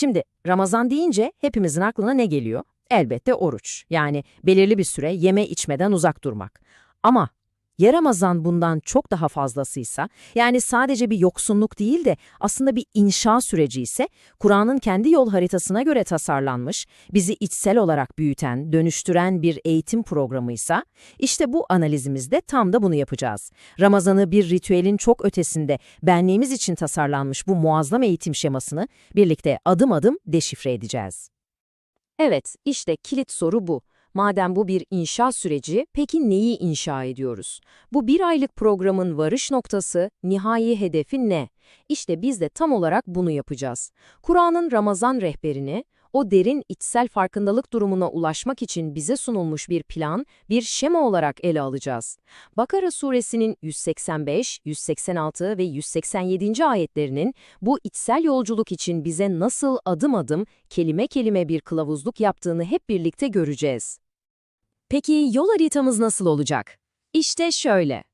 Şimdi Ramazan deyince hepimizin aklına ne geliyor? Elbette oruç. Yani belirli bir süre yeme içmeden uzak durmak. Ama ya bundan çok daha fazlasıysa, yani sadece bir yoksunluk değil de aslında bir inşa süreci ise, Kur'an'ın kendi yol haritasına göre tasarlanmış, bizi içsel olarak büyüten, dönüştüren bir eğitim programıysa, işte bu analizimizde tam da bunu yapacağız. Ramazan'ı bir ritüelin çok ötesinde benliğimiz için tasarlanmış bu muazzam eğitim şemasını birlikte adım adım deşifre edeceğiz. Evet, işte kilit soru bu. Madem bu bir inşa süreci, peki neyi inşa ediyoruz? Bu bir aylık programın varış noktası, nihai hedefi ne? İşte biz de tam olarak bunu yapacağız. Kur'an'ın Ramazan rehberini, o derin içsel farkındalık durumuna ulaşmak için bize sunulmuş bir plan, bir şema olarak ele alacağız. Bakara suresinin 185, 186 ve 187. ayetlerinin bu içsel yolculuk için bize nasıl adım adım, kelime kelime bir kılavuzluk yaptığını hep birlikte göreceğiz. Peki yol haritamız nasıl olacak? İşte şöyle.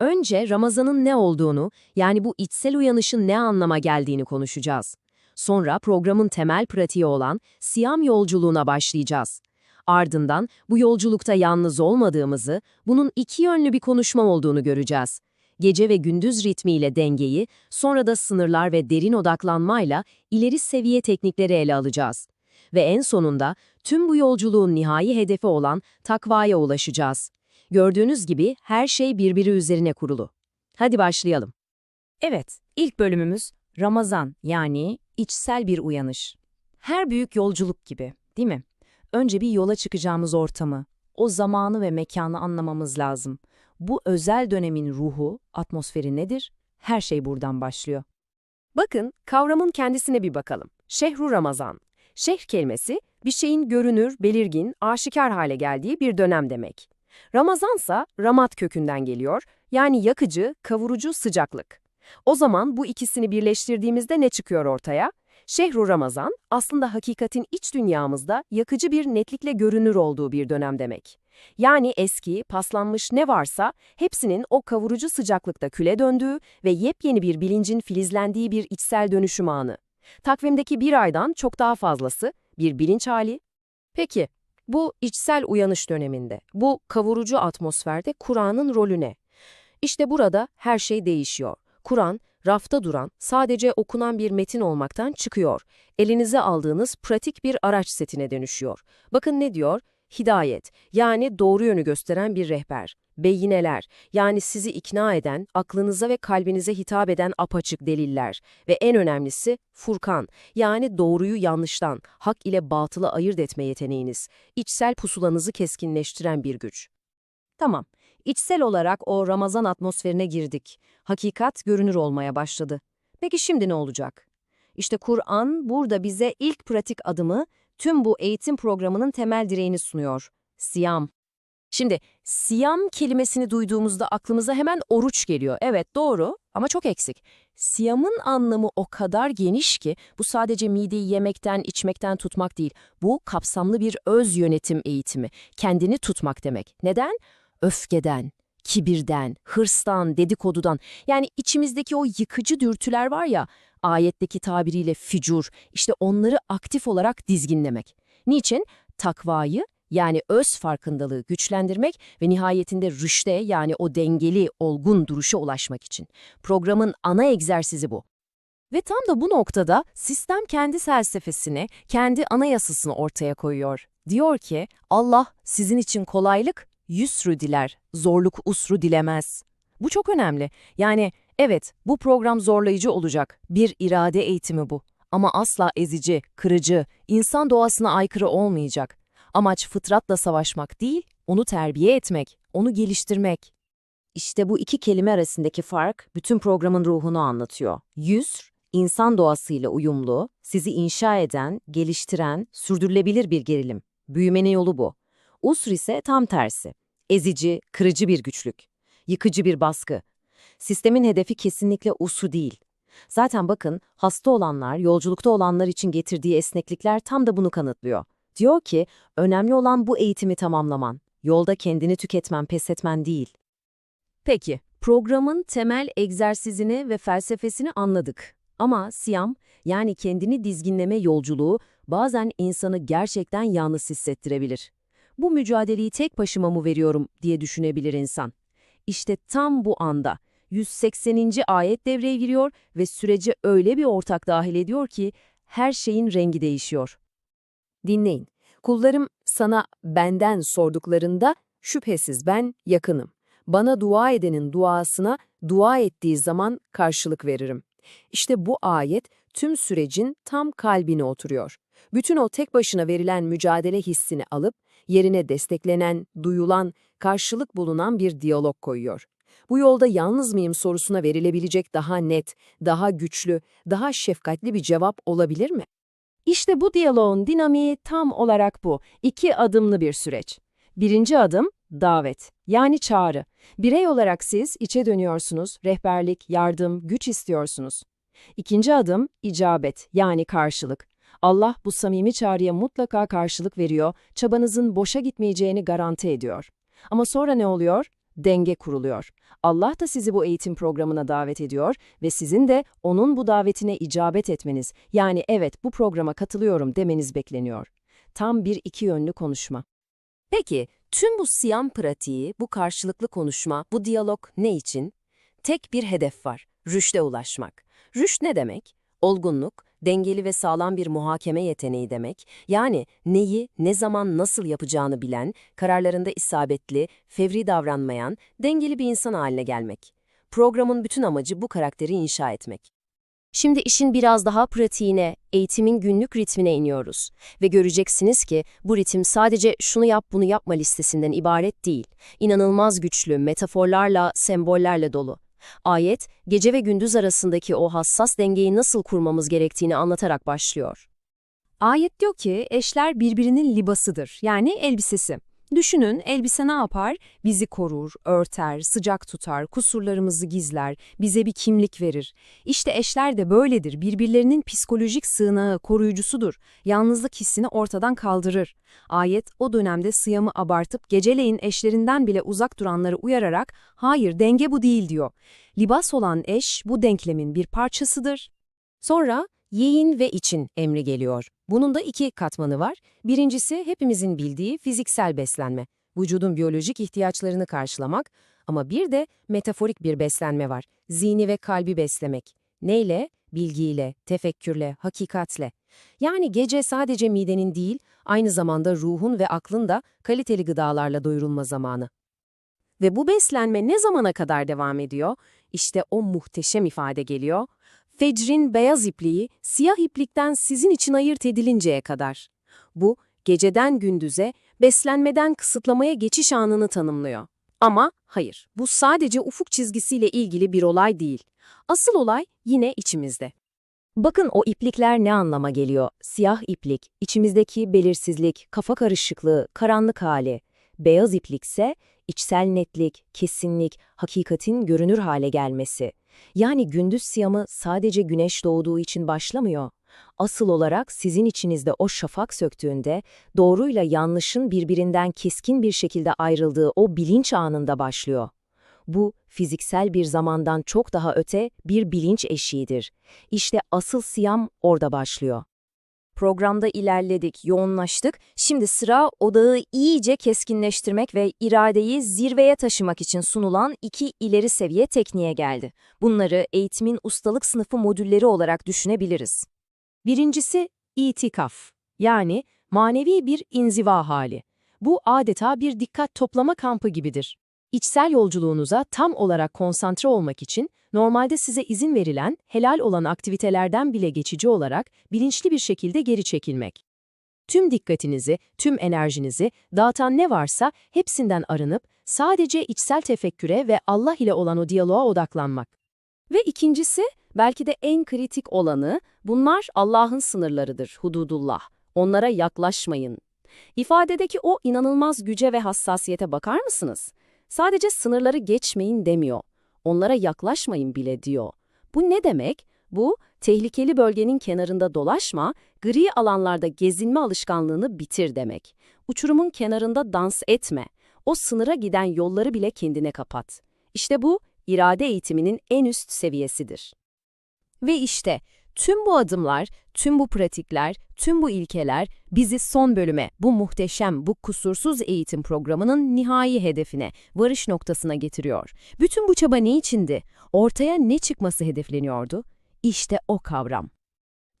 Önce Ramazan'ın ne olduğunu, yani bu içsel uyanışın ne anlama geldiğini konuşacağız. Sonra programın temel pratiği olan Siyam yolculuğuna başlayacağız. Ardından bu yolculukta yalnız olmadığımızı, bunun iki yönlü bir konuşma olduğunu göreceğiz. Gece ve gündüz ritmiyle dengeyi, sonra da sınırlar ve derin odaklanmayla ileri seviye teknikleri ele alacağız. Ve en sonunda tüm bu yolculuğun nihai hedefi olan takvaya ulaşacağız. Gördüğünüz gibi her şey birbiri üzerine kurulu. Hadi başlayalım. Evet, ilk bölümümüz Ramazan yani içsel bir uyanış. Her büyük yolculuk gibi, değil mi? Önce bir yola çıkacağımız ortamı, o zamanı ve mekanı anlamamız lazım. Bu özel dönemin ruhu, atmosferi nedir? Her şey buradan başlıyor. Bakın, kavramın kendisine bir bakalım. Şehru Ramazan. Şehr kelimesi, bir şeyin görünür, belirgin, aşikar hale geldiği bir dönem demek. Ramazansa, ramat kökünden geliyor, yani yakıcı, kavurucu sıcaklık. O zaman bu ikisini birleştirdiğimizde ne çıkıyor ortaya? Şehru Ramazan, aslında hakikatin iç dünyamızda yakıcı bir netlikle görünür olduğu bir dönem demek. Yani eski, paslanmış ne varsa hepsinin o kavurucu sıcaklıkta küle döndüğü ve yepyeni bir bilincin filizlendiği bir içsel dönüşüm anı. Takvimdeki bir aydan çok daha fazlası bir bilinç hali. Peki, bu içsel uyanış döneminde, bu kavurucu atmosferde Kur'an'ın rolü ne? İşte burada her şey değişiyor. Kur'an, rafta duran, sadece okunan bir metin olmaktan çıkıyor. Elinize aldığınız pratik bir araç setine dönüşüyor. Bakın ne diyor? Hidayet, yani doğru yönü gösteren bir rehber. Beyineler, yani sizi ikna eden, aklınıza ve kalbinize hitap eden apaçık deliller. Ve en önemlisi Furkan, yani doğruyu yanlıştan, hak ile batılı ayırt etme yeteneğiniz. İçsel pusulanızı keskinleştiren bir güç. Tamam, içsel olarak o Ramazan atmosferine girdik. Hakikat görünür olmaya başladı. Peki şimdi ne olacak? İşte Kur'an burada bize ilk pratik adımı tüm bu eğitim programının temel direğini sunuyor. Siyam. Şimdi siyam kelimesini duyduğumuzda aklımıza hemen oruç geliyor. Evet doğru ama çok eksik. Siyamın anlamı o kadar geniş ki bu sadece mideyi yemekten, içmekten tutmak değil. Bu kapsamlı bir öz yönetim eğitimi. Kendini tutmak demek. Neden? Öfkeden, kibirden, hırstan, dedikodudan. Yani içimizdeki o yıkıcı dürtüler var ya, ayetteki tabiriyle fücur, işte onları aktif olarak dizginlemek. Niçin? Takvayı yani öz farkındalığı güçlendirmek ve nihayetinde rüşte yani o dengeli, olgun duruşa ulaşmak için. Programın ana egzersizi bu. Ve tam da bu noktada sistem kendi felsefesini, kendi anayasasını ortaya koyuyor. Diyor ki, Allah sizin için kolaylık, yüsrü diler, zorluk usru dilemez. Bu çok önemli. Yani evet, bu program zorlayıcı olacak. Bir irade eğitimi bu. Ama asla ezici, kırıcı, insan doğasına aykırı olmayacak. Amaç fıtratla savaşmak değil, onu terbiye etmek, onu geliştirmek. İşte bu iki kelime arasındaki fark bütün programın ruhunu anlatıyor. Yüsr, insan doğasıyla uyumlu, sizi inşa eden, geliştiren, sürdürülebilir bir gerilim. Büyümenin yolu bu. Usr ise tam tersi. Ezici, kırıcı bir güçlük. Yıkıcı bir baskı. Sistemin hedefi kesinlikle usru değil. Zaten bakın, hasta olanlar, yolculukta olanlar için getirdiği esneklikler tam da bunu kanıtlıyor. Diyor ki, önemli olan bu eğitimi tamamlaman. Yolda kendini tüketmen, pes etmen değil. Peki, programın temel egzersizini ve felsefesini anladık. Ama Siyam, yani kendini dizginleme yolculuğu bazen insanı gerçekten yalnız hissettirebilir. Bu mücadeleyi tek başıma mı veriyorum diye düşünebilir insan. İşte tam bu anda 180. ayet devreye giriyor ve sürece öyle bir ortak dahil ediyor ki her şeyin rengi değişiyor. Dinleyin. Kullarım sana benden sorduklarında şüphesiz ben yakınım. Bana dua edenin duasına dua ettiği zaman karşılık veririm. İşte bu ayet tüm sürecin tam kalbine oturuyor. Bütün o tek başına verilen mücadele hissini alıp yerine desteklenen, duyulan, karşılık bulunan bir diyalog koyuyor. Bu yolda yalnız mıyım sorusuna verilebilecek daha net, daha güçlü, daha şefkatli bir cevap olabilir mi? İşte bu diyaloğun dinamiği tam olarak bu. İki adımlı bir süreç. Birinci adım davet, yani çağrı. Birey olarak siz içe dönüyorsunuz, rehberlik, yardım, güç istiyorsunuz. İkinci adım icabet, yani karşılık. Allah bu samimi çağrıya mutlaka karşılık veriyor, çabanızın boşa gitmeyeceğini garanti ediyor. Ama sonra ne oluyor? Denge kuruluyor. Allah da sizi bu eğitim programına davet ediyor ve sizin de onun bu davetine icabet etmeniz, yani evet bu programa katılıyorum demeniz bekleniyor. Tam bir iki yönlü konuşma. Peki, tüm bu siyam pratiği, bu karşılıklı konuşma, bu diyalog ne için? Tek bir hedef var, rüşte ulaşmak. Rüşt ne demek? Olgunluk, dengeli ve sağlam bir muhakeme yeteneği demek. Yani neyi, ne zaman, nasıl yapacağını bilen, kararlarında isabetli, fevri davranmayan, dengeli bir insan haline gelmek. Programın bütün amacı bu karakteri inşa etmek. Şimdi işin biraz daha pratiğine, eğitimin günlük ritmine iniyoruz. Ve göreceksiniz ki bu ritim sadece şunu yap bunu yapma listesinden ibaret değil. İnanılmaz güçlü, metaforlarla, sembollerle dolu. Ayet, gece ve gündüz arasındaki o hassas dengeyi nasıl kurmamız gerektiğini anlatarak başlıyor. Ayet diyor ki eşler birbirinin libasıdır, yani elbisesi. Düşünün elbise ne yapar? Bizi korur, örter, sıcak tutar, kusurlarımızı gizler, bize bir kimlik verir. İşte eşler de böyledir, birbirlerinin psikolojik sığınağı, koruyucusudur. Yalnızlık hissini ortadan kaldırır. Ayet o dönemde sıyamı abartıp geceleyin eşlerinden bile uzak duranları uyararak hayır denge bu değil diyor. Libas olan eş bu denklemin bir parçasıdır. Sonra yiyin ve için emri geliyor. Bunun da iki katmanı var. Birincisi hepimizin bildiği fiziksel beslenme. Vücudun biyolojik ihtiyaçlarını karşılamak ama bir de metaforik bir beslenme var. Zihni ve kalbi beslemek. Neyle? Bilgiyle, tefekkürle, hakikatle. Yani gece sadece midenin değil, aynı zamanda ruhun ve aklın da kaliteli gıdalarla doyurulma zamanı. Ve bu beslenme ne zamana kadar devam ediyor? İşte o muhteşem ifade geliyor. Fecrin beyaz ipliği siyah iplikten sizin için ayırt edilinceye kadar. Bu, geceden gündüze, beslenmeden kısıtlamaya geçiş anını tanımlıyor. Ama hayır, bu sadece ufuk çizgisiyle ilgili bir olay değil. Asıl olay yine içimizde. Bakın o iplikler ne anlama geliyor? Siyah iplik, içimizdeki belirsizlik, kafa karışıklığı, karanlık hali. Beyaz iplikse içsel netlik, kesinlik, hakikatin görünür hale gelmesi. Yani gündüz siyamı sadece güneş doğduğu için başlamıyor. Asıl olarak sizin içinizde o şafak söktüğünde, doğruyla yanlışın birbirinden keskin bir şekilde ayrıldığı o bilinç anında başlıyor. Bu, fiziksel bir zamandan çok daha öte bir bilinç eşiğidir. İşte asıl siyam orada başlıyor. Programda ilerledik, yoğunlaştık. Şimdi sıra odağı iyice keskinleştirmek ve iradeyi zirveye taşımak için sunulan iki ileri seviye tekniğe geldi. Bunları eğitimin ustalık sınıfı modülleri olarak düşünebiliriz. Birincisi itikaf, yani manevi bir inziva hali. Bu adeta bir dikkat toplama kampı gibidir. İçsel yolculuğunuza tam olarak konsantre olmak için normalde size izin verilen, helal olan aktivitelerden bile geçici olarak bilinçli bir şekilde geri çekilmek. Tüm dikkatinizi, tüm enerjinizi, dağıtan ne varsa hepsinden arınıp sadece içsel tefekküre ve Allah ile olan o diyaloğa odaklanmak. Ve ikincisi, belki de en kritik olanı, bunlar Allah'ın sınırlarıdır, hududullah. Onlara yaklaşmayın. İfadedeki o inanılmaz güce ve hassasiyete bakar mısınız? Sadece sınırları geçmeyin demiyor. Onlara yaklaşmayın bile diyor. Bu ne demek? Bu, tehlikeli bölgenin kenarında dolaşma, gri alanlarda gezinme alışkanlığını bitir demek. Uçurumun kenarında dans etme. O sınıra giden yolları bile kendine kapat. İşte bu, irade eğitiminin en üst seviyesidir. Ve işte tüm bu adımlar, tüm bu pratikler, tüm bu ilkeler bizi son bölüme, bu muhteşem, bu kusursuz eğitim programının nihai hedefine, varış noktasına getiriyor. Bütün bu çaba ne içindi? Ortaya ne çıkması hedefleniyordu? İşte o kavram.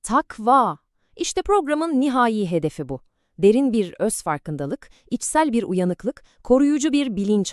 Takva. İşte programın nihai hedefi bu. Derin bir öz farkındalık, içsel bir uyanıklık, koruyucu bir bilinç